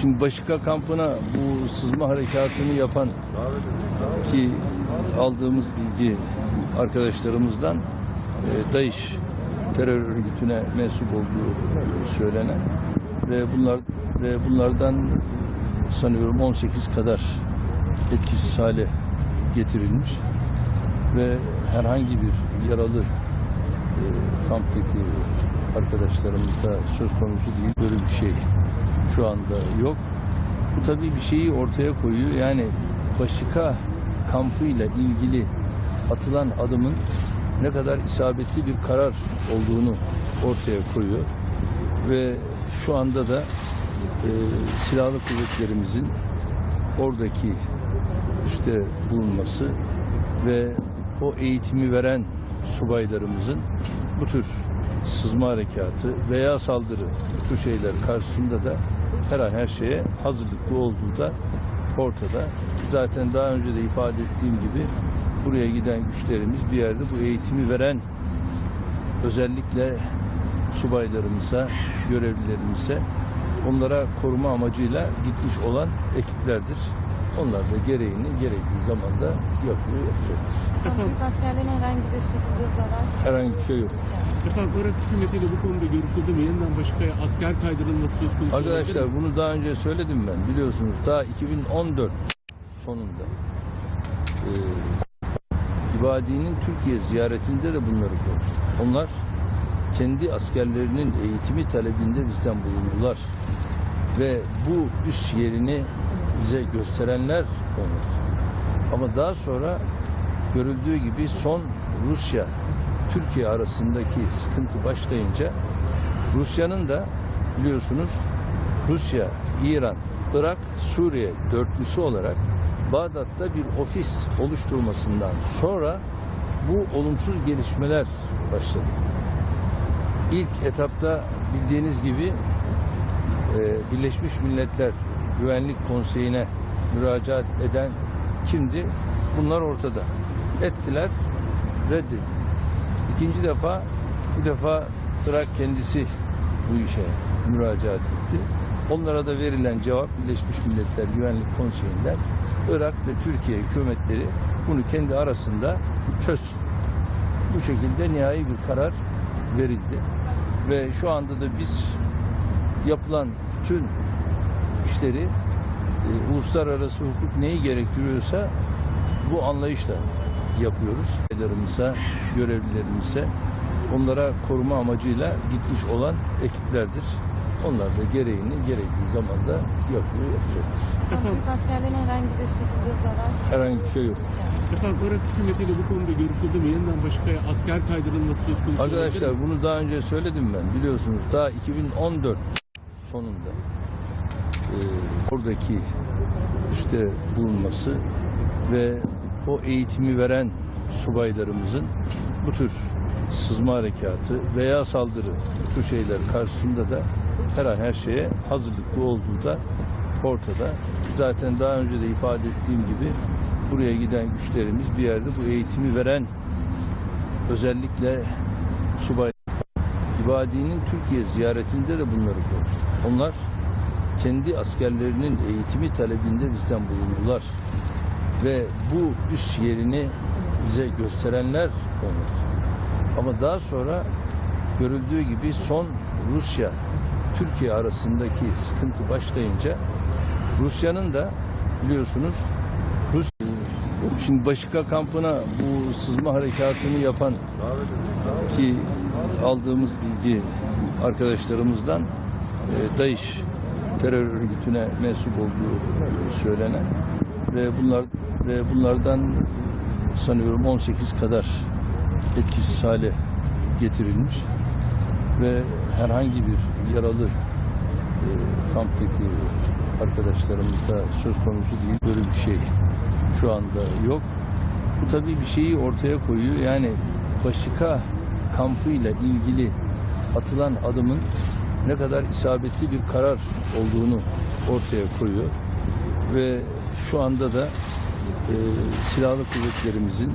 Şimdi Başika kampına bu sızma harekatını yapan ki aldığımız bilgi arkadaşlarımızdan e, DAEŞ terör örgütüne mensup olduğu söylenen ve bunlar ve bunlardan sanıyorum 18 kadar etkisiz hale getirilmiş ve herhangi bir yaralı e, kamptaki arkadaşlarımızda söz konusu değil. Böyle bir şey şu anda yok. Bu tabii bir şeyi ortaya koyuyor. Yani Başika kampıyla ilgili atılan adımın ne kadar isabetli bir karar olduğunu ortaya koyuyor. Ve şu anda da e, silahlı kuvvetlerimizin oradaki üste bulunması ve o eğitimi veren subaylarımızın bu tür sızma harekatı veya saldırı bu tür şeyler karşısında da her an her şeye hazırlıklı olduğu da ortada. Zaten daha önce de ifade ettiğim gibi buraya giden güçlerimiz bir yerde bu eğitimi veren özellikle subaylarımıza, görevlilerimize onlara koruma amacıyla gitmiş olan ekiplerdir. Onlar da gereğini gerektiği zamanda yapıyor, yapacaktır. Türk askerlerine herhangi bir şekilde zarar Herhangi bir şey yok. Efendim Irak hükümetiyle bu konuda görüşüldü mü? Yeniden Başaka'ya asker kaydırılması söz konusu? Arkadaşlar bunu daha önce söyledim ben biliyorsunuz daha 2014 sonunda e, İbadi'nin Türkiye ziyaretinde de bunları konuştuk. Onlar kendi askerlerinin eğitimi talebinde bizden bulundular. Ve bu üs yerini bize gösterenler onlar. Ama daha sonra görüldüğü gibi son Rusya Türkiye arasındaki sıkıntı başlayınca Rusya'nın da biliyorsunuz Rusya, İran, Irak, Suriye dörtlüsü olarak Bağdat'ta bir ofis oluşturmasından sonra bu olumsuz gelişmeler başladı. İlk etapta bildiğiniz gibi Birleşmiş Milletler Güvenlik Konseyi'ne müracaat eden kimdi? Bunlar ortada. Ettiler, reddedildi. İkinci defa, bu defa Irak kendisi bu işe müracaat etti. Onlara da verilen cevap Birleşmiş Milletler Güvenlik Konseyi'nden Irak ve Türkiye hükümetleri bunu kendi arasında çözsün. Bu şekilde nihai bir karar verildi. Ve şu anda da biz yapılan bütün işleri e, uluslararası hukuk neyi gerektiriyorsa bu anlayışla yapıyoruz. Görevlilerimize, görevlilerimize onlara koruma amacıyla gitmiş olan ekiplerdir. Onlar da gereğini gerektiği zamanda yapıyor, yapacaktır. Türk askerlerine herhangi bir şekilde zarar Herhangi bir şey yok. Efendim Irak hükümetiyle bu konuda görüşüldü mü? Yeniden Başaka'ya asker kaydırılması söz konusu Arkadaşlar bunu daha önce söyledim ben biliyorsunuz daha 2014 sonunda e, oradaki üste bulunması ve o eğitimi veren subaylarımızın bu tür sızma harekatı veya saldırı bu tür şeyler karşısında da her an her şeye hazırlıklı olduğu da ortada. Zaten daha önce de ifade ettiğim gibi buraya giden güçlerimiz bir yerde bu eğitimi veren özellikle subay İbadi'nin Türkiye ziyaretinde de bunları konuştuk. Onlar kendi askerlerinin eğitimi talebinde bizden bulundular. Ve bu üs yerini bize gösterenler onlar. Ama daha sonra görüldüğü gibi son Rusya Türkiye arasındaki sıkıntı başlayınca Rusya'nın da biliyorsunuz Şimdi Başika kampına bu sızma harekatını yapan ki aldığımız bilgi arkadaşlarımızdan e, DAEŞ terör örgütüne mensup olduğu söylenen ve bunlar ve bunlardan sanıyorum 18 kadar etkisiz hale getirilmiş ve herhangi bir yaralı e, kamptaki arkadaşlarımızda söz konusu değil. Böyle bir şey şu anda yok. Bu tabii bir şeyi ortaya koyuyor. Yani Başika kampıyla ilgili atılan adımın ne kadar isabetli bir karar olduğunu ortaya koyuyor. Ve şu anda da e, silahlı kuvvetlerimizin